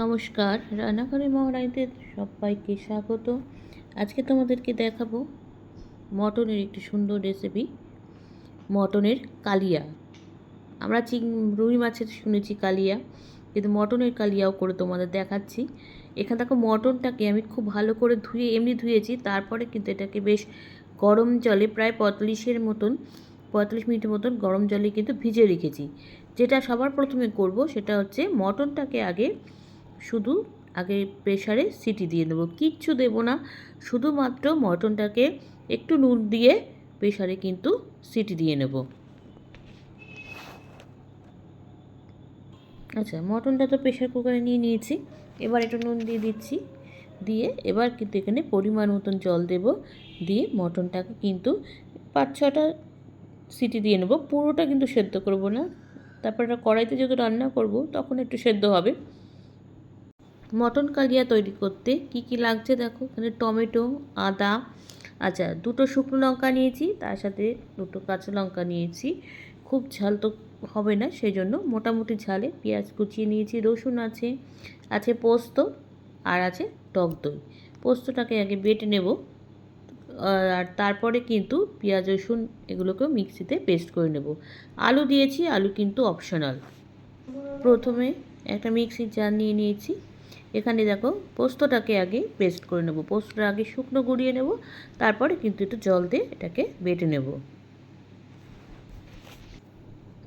নমস্কার, রান্নাঘরে মহারানীতে সবাইকে স্বাগত। আজকে তোমাদেরকে দেখাবো মটনের একটি সুন্দর রেসিপি মটনের কালিয়া। আমরা চিং, রুই মাছের শুনেছি কালিয়া, কিন্তু মটনের কালিয়াও করে তোমাদের দেখাচ্ছি। এখানে দেখো মটনটাকে আমি খুব ভালো করে ধুয়ে, এমনি ধুয়েছি, তারপরে কিন্তু এটাকে বেশ গরম জলে প্রায় পঁয়তাল্লিশের মতন, পঁয়তাল্লিশ মিনিটের মতন গরম জলে কিন্তু ভিজে রেখেছি। যেটা সবার প্রথমে করব, সেটা হচ্ছে মটনটাকে আগে শুধু আগে প্রেশারে সিটি দিয়ে দেবো কিচ্ছু দেবো না, শুধুমাত্র মটনটাকে একটু নুন দিয়ে প্রেশারে কিন্তু সিটি দিয়ে নেব। আচ্ছা মটনটা তো প্রেশার কুকারে নিয়ে নিয়েছি, এবার একটু নুন দিয়ে দিচ্ছি। দিয়ে এবার কিন্তু এখানে পরিমাণ মতন জল দেব, দিয়ে মটনটাকে কিন্তু পাঁচ ছটা সিটি দিয়ে নেব। পুরোটা কিন্তু সেদ্ধ করব না, তারপর কড়াইতে যেহেতু রান্না করব, তখন একটু সেদ্ধ হবে। মটন কালিয়া তৈরি করতে কি কি লাগছে দেখো? এখানে টমেটো, আদা আচ্ছা দুটো শুকনো লঙ্কা নিয়েছি, তার সাথে দুটো কাঁচা লঙ্কা নিয়েছি। খুব ঝাল তো হবে না সেই জন্য মোটামুটি ঝালে পেঁয়াজ কুচিয়ে নিয়েছি, রসুন আছে আছে পোস্ত আর আছে টক দই। পোস্তটাকে আগে বেটে নেব, আর তারপরে কিন্তু পেঁয়াজ, রসুন এগুলোকেও মিক্সিতে পেস্ট করে নেব। আলু দিয়েছি, আলু কিন্তু অপশনাল। প্রথমে একটা মিক্সির জার নিয়ে নিয়েছি এখানে দেখো পোস্তটাকে আগে পেস্ট করে নেব। পোস্তটা আগে শুকনো গুঁড়িয়ে নেব, তারপরে কিন্তু একটু জল দিয়ে এটাকে বেটে নেব।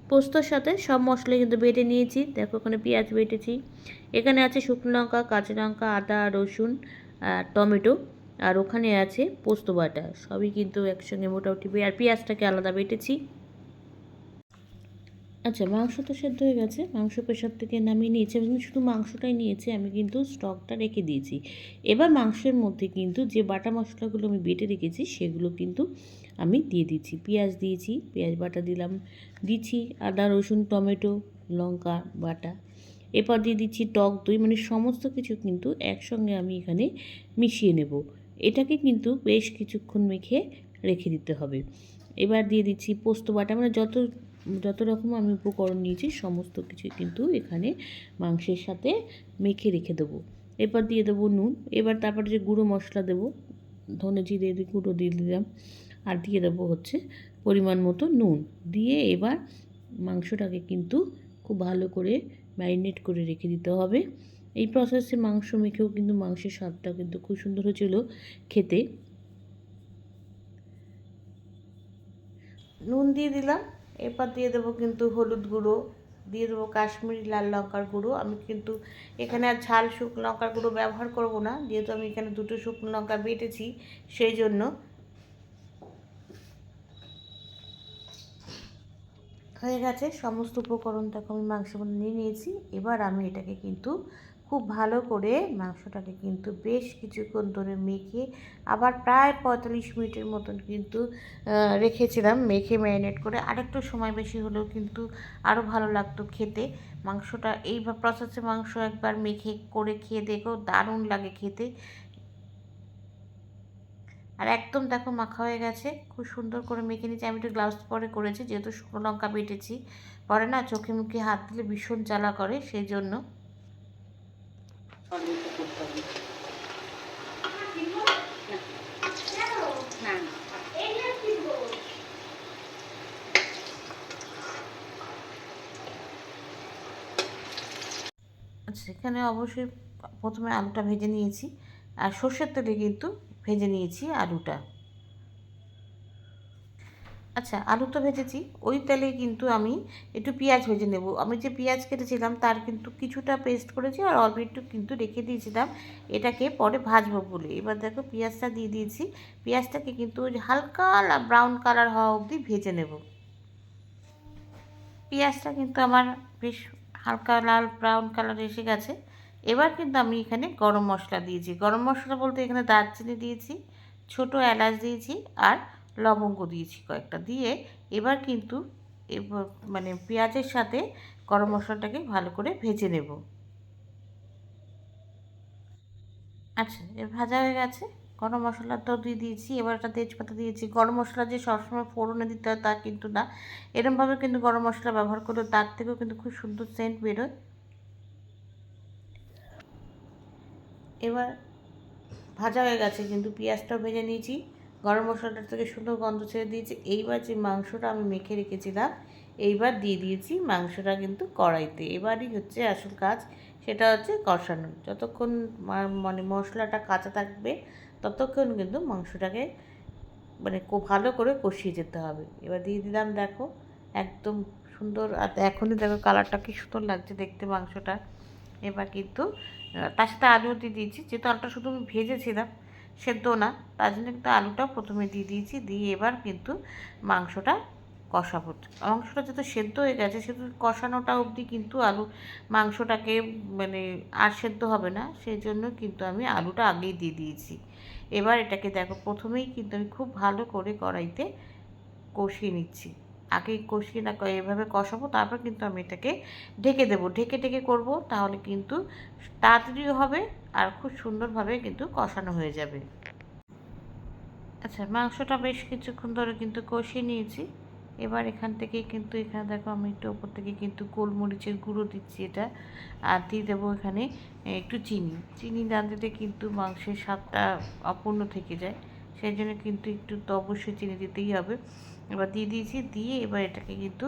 পোস্তর সাথে সব মশলা কিন্তু বেটে নিয়েছি। দেখো ওখানে পেঁয়াজ বেটেছি। এখানে আছে শুকনো লঙ্কা, কাঁচা লঙ্কা, আদা, রসুন আর টমেটো। আর ওখানে আছে পোস্ত বাটা। সবই কিন্তু একসঙ্গে মোটামুটি আর পেঁয়াজটাকে আলাদা বেটেছি। আচ্ছা মাংস তো সেদ্ধ হয়ে গেছে। মাংস প্রেশার থেকে নামিয়ে নিয়েছি। আমি শুধু মাংসটাই নিয়েছি, আমি কিন্তু স্টকটা রেখে দিয়েছি। এবার মাংসের মধ্যে কিন্তু যে বাটা মশলাগুলো আমি বেটে রেখেছি, সেগুলো কিন্তু আমি দিয়ে দিচ্ছি। পেঁয়াজ দিয়েছি, পেঁয়াজ বাটা দিলাম, দিচ্ছি আদা, রসুন, টমেটো, লঙ্কা বাটা। এরপর দিয়ে দিচ্ছি টক দই মানে সমস্ত কিছু কিন্তু একসঙ্গে আমি এখানে মিশিয়ে নেব। এটাকে কিন্তু বেশ কিছুক্ষণ মেখে রেখে দিতে হবে। এবার দিয়ে দিচ্ছি পোস্ত বাটা মানে যত যত রকম আমি উপকরণ নিয়েছি, সমস্ত কিছু কিন্তু এখানে মাংসের সাথে মেখে রেখে দেবো। এরপর দিয়ে দেবো নুন, এবার তারপরে যে গুঁড়ো মশলা দেবো, ধনে জিরে গুঁড়ো দিয়ে দিলাম, আর দিয়ে দেবো হচ্ছে পরিমাণ মতো নুন। দিয়ে এবার মাংসটাকে কিন্তু খুব ভালো করে ম্যারিনেট করে রেখে দিতে হবে। এই প্রসেসে মাংস মেখেও কিন্তু মাংসের স্বাদটা কিন্তু খুব সুন্দর হয়েছিল খেতে। নুন দিয়ে দিলাম এরপর দিয়ে দেবো কিন্তু হলুদ গুঁড়ো, দিয়ে দেবো কাশ্মীরি লাল লঙ্কার গুঁড়ো। আমি কিন্তু এখানে আর ঝাল শুকনো লঙ্কার গুঁড়ো ব্যবহার করব না, যেহেতু আমি এখানে দুটো শুকনো লঙ্কা বেটেছি সেই জন্য। হয়ে গেছে, সমস্ত উপকরণটাকে আমি মাংস নিয়ে নিয়েছি। এবার আমি এটাকে কিন্তু খুব ভালো করে মাংসটাকে কিন্তু বেশ কিছুক্ষণ ধরে মেখে আবার প্রায় পঁয়তাল্লিশ মিনিটের মতন কিন্তু রেখেছিলাম। মেখে ম্যারিনেট করে আরেকটু সময় বেশি হলেও কিন্তু আরও ভালো লাগতো খেতে। মাংসটা এই প্রসেসে মাংস একবার মেখে করে খেয়ে দেখো, দারুণ লাগে খেতে। আর একদম দেখো মাখা হয়ে গেছে, খুব সুন্দর করে মেখে নিয়েছি। আমি একটু গ্লাভস পরে করেছি, যেহেতু শুকনো লঙ্কা বেটেছি। পরে না চোখে মুখে হাত দিলে ভীষণ জ্বালা করে, সেই জন্য। আচ্ছা এখানে অবশ্যই প্রথমে আলুটা ভেজে নিয়েছি। আর সর্ষের তেলে কিন্তু ভেজে নিয়েছি আলুটা। আচ্ছা আলু তো ভেজেছি। ওই তেলে কিন্তু আমি একটু পেঁয়াজ ভেজে নেব। আমি যে পেঁয়াজ কেটেছিলাম, তার কিন্তু কিছুটা পেস্ট করেছি আর অল্প একটু কিন্তু রেখে দিয়েছিলাম। এটাকে পরে ভাজবো বলে। এবার দেখো পেঁয়াজটা দিয়ে দিয়েছি। পেঁয়াজটাকে কিন্তু হালকা ব্রাউন কালার হওয়া অবধি ভেজে নেব। পেঁয়াজটা কিন্তু আমার বেশ হালকা লাল ব্রাউন কালার এসে গেছে। এবার কিন্তু আমি এখানে গরম মশলা দিয়েছি। গরম মশলা বলতে এখানে দারচিনি দিয়েছি, ছোট এলাচ দিয়েছি আর লবঙ্গ দিয়েছি কয়েকটা দিয়ে এবার কিন্তু মানে পেঁয়াজের সাথে গরম মশলাটাকে ভালো করে ভেজে নেব। আচ্ছা এ ভাজা হয়ে গেছে। গরম মশলা তো দিয়ে দিয়েছি। এবার একটা তেজপাতা দিয়েছি। গরম মশলা যে সবসময় ফোড়নে দিতে হয় তা কিন্তু না। এরমভাবে কিন্তু গরম মশলা ব্যবহার করলে তার থেকেও কিন্তু খুব সুন্দর সেন্ট বেরোয়। এবার ভাজা হয়ে গেছে, কিন্তু পেঁয়াজটাও ভেজে নিয়েছি। গরম মশলাটার থেকে সুন্দর গন্ধ ছেড়ে দিয়েছি। এইবার যে মাংসটা আমি মেখে রেখেছিলাম, এইবার দিয়ে দিয়েছি মাংসটা কিন্তু কড়াইতে। এবারই হচ্ছে আসল কাজ, সেটা হচ্ছে কষানো। যতক্ষণ মানে মশলাটা কাঁচা থাকবে, ততক্ষণ কিন্তু মাংসটাকে মানে ভালো করে কষিয়ে যেতে হবে। এবার দিয়ে দিলাম, দেখো, একদম সুন্দর। আর এখনই দেখো কালারটা কি সুন্দর লাগছে দেখতে মাংসটা। এবার কিন্তু তার সাথে আলু দিয়ে দিয়েছি। যেহেতু আলুটা শুধু আমি ভেজেছিলাম সেদ্ধ না, তার জন্য কিন্তু আলুটা প্রথমে দিয়ে দিয়েছি, দিয়ে এবার কিন্তু মাংসটা কষাবো। মাংসটা যেহেতু সেদ্ধ হয়ে গেছে, সেহেতু কষানোটা অবধি কিন্তু আলু মাংসটাকে মানে আর সেদ্ধ হবে না, সেই জন্য কিন্তু আমি আলুটা আগেই দিয়ে দিয়েছি। এবার এটাকে দেখো, প্রথমেই কিন্তু আমি খুব ভালো করে কড়াইতে কষিয়ে নিচ্ছি। আগে কষিয়ে না, এভাবে কষাবো, তারপর কিন্তু আমি এটাকে ঢেকে দেবো। ঢেকে ঢেকে করব, তাহলে কিন্তু তাড়াতাড়িও হবে আর খুব সুন্দরভাবে কিন্তু কষানো হয়ে যাবে। আচ্ছা মাংসটা বেশ কিছুক্ষণ ধরে কিন্তু কষিয়ে নিয়েছি। এবার এখান থেকে কিন্তু এখানে দেখো আমি একটু ওপর থেকে কিন্তু গোলমরিচের গুঁড়ো দিচ্ছি এটা। আর দিয়ে দেবো এখানে একটু চিনি। চিনি না দিলে কিন্তু মাংসের স্বাদটা অপূর্ণ থেকে যায়। সেই জন্য কিন্তু একটু তো অবশ্যই চিনি দিতেই হবে। এবার দিয়ে দিয়েছি, দিয়ে এবার এটাকে কিন্তু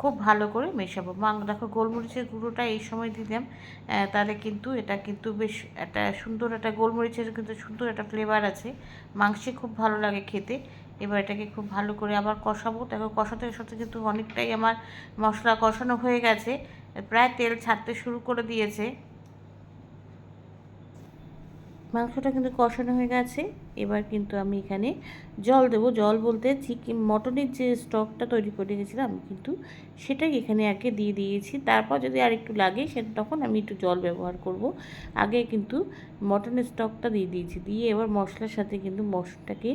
খুব ভালো করে মেশাবো। মাং, দেখো গোলমরিচের গুঁড়োটা এই সময় দিলাম। তাহলে কিন্তু এটা কিন্তু বেশ একটা সুন্দর একটা গোলমরিচের কিন্তু সুন্দর একটা ফ্লেভার আছে। মাংসে খুব ভালো লাগে খেতে। এবার এটাকে খুব ভালো করে আবার কষাবো। দেখো, কষাতে সাথে কিন্তু অনেকটাই আমার মশলা কষানো হয়ে গেছে। প্রায় তেল ছাড়তে শুরু করে দিয়েছে। মাংসটা কিন্তু কষানো হয়ে গেছে। এবার কিন্তু আমি এখানে জল দেবো। জল বলতে চিকেন, মটনের যে স্টকটা তৈরি করে রেখেছিলাম কিন্তু সেটাই এখানে আগে দিয়ে দিয়েছি। তারপর যদি আর একটু লাগে সে তখন আমি একটু জল ব্যবহার করব। আগে কিন্তু মটনের স্টকটা দিয়ে দিয়েছি। দিয়ে এবার মশলার সাথে কিন্তু মশলাটাকে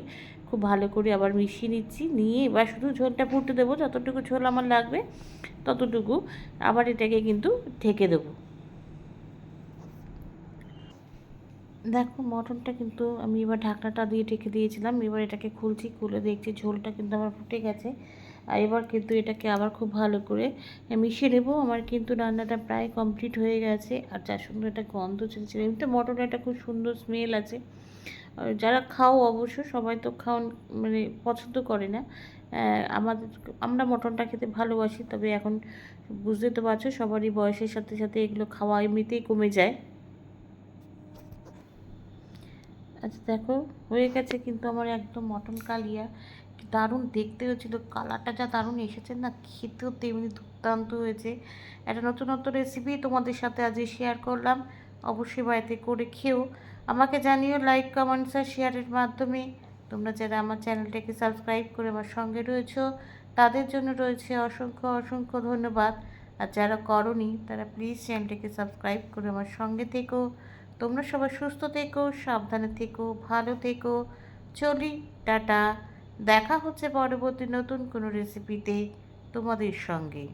খুব ভালো করে আবার মিশিয়ে নিচ্ছি। নিয়ে এবার শুধু ঝোলটা ফুটতে দেবো। যতটুকু ঝোল আমার লাগবে ততটুকু আবার এটাকে কিন্তু ঢেকে দেবো। দেখো মটনটা কিন্তু আমি এবার ঢাকনাটা দিয়ে ঢেকে দিয়েছিলাম, এবার এটাকে খুলছি, খুলে দেখছি ঝোলটা কিন্তু আমার ফুটে গেছে। আর এবার কিন্তু এটাকে আবার খুব ভালো করে মিশিয়ে নেব। আমার কিন্তু রান্নাটা প্রায় কমপ্লিট হয়ে গেছে, আর যার সুন্দর একটা গন্ধ চলছে এমনিতে মটনের একটা খুব সুন্দর স্মেল আছে। যারা খাও অবশ্য সবাই তো খাওয়ান মানে পছন্দ করে না। আমাদের, আমরা মটনটা খেতে ভালোবাসি, তবে এখন বুঝতে তো পারছ সবারই বয়সের সাথে সাথে এগুলো খাওয়া এমনিতেই কমে যায়। আচ্ছা দেখো, হয়ে গেছে কিন্তু আমার একদম মটন কালিয়া। দারুণ দেখতে হয়েছিল, কালারটা যা দারুণ এসেছে না, খেতেও তেমনি দুর্দান্ত হয়েছে। একটা নতুনত্ব রেসিপি তোমাদের সাথে আজকে শেয়ার করলাম, অবশ্যই বাড়িতে করে খেও। আমাকে জানিও লাইক কমেন্টস আর শেয়ারের মাধ্যমে। তোমরা যারা আমার চ্যানেলটাকে সাবস্ক্রাইব করে আমার সঙ্গে রয়েছো, তাদের জন্য রয়েছে অসংখ্য অসংখ্য ধন্যবাদ। আর যারা করনি, তারা প্লিজ চ্যানেলটাকে সাবস্ক্রাইব করে আমার সঙ্গে থেকো। তোমরা সবাই সুস্থ থেকো, সাবধানে থেকো, ভালো থেকো। চলি, টাটা। দেখা হচ্ছে পরবর্তী নতুন কোনো রেসিপিতে তোমাদের সঙ্গে।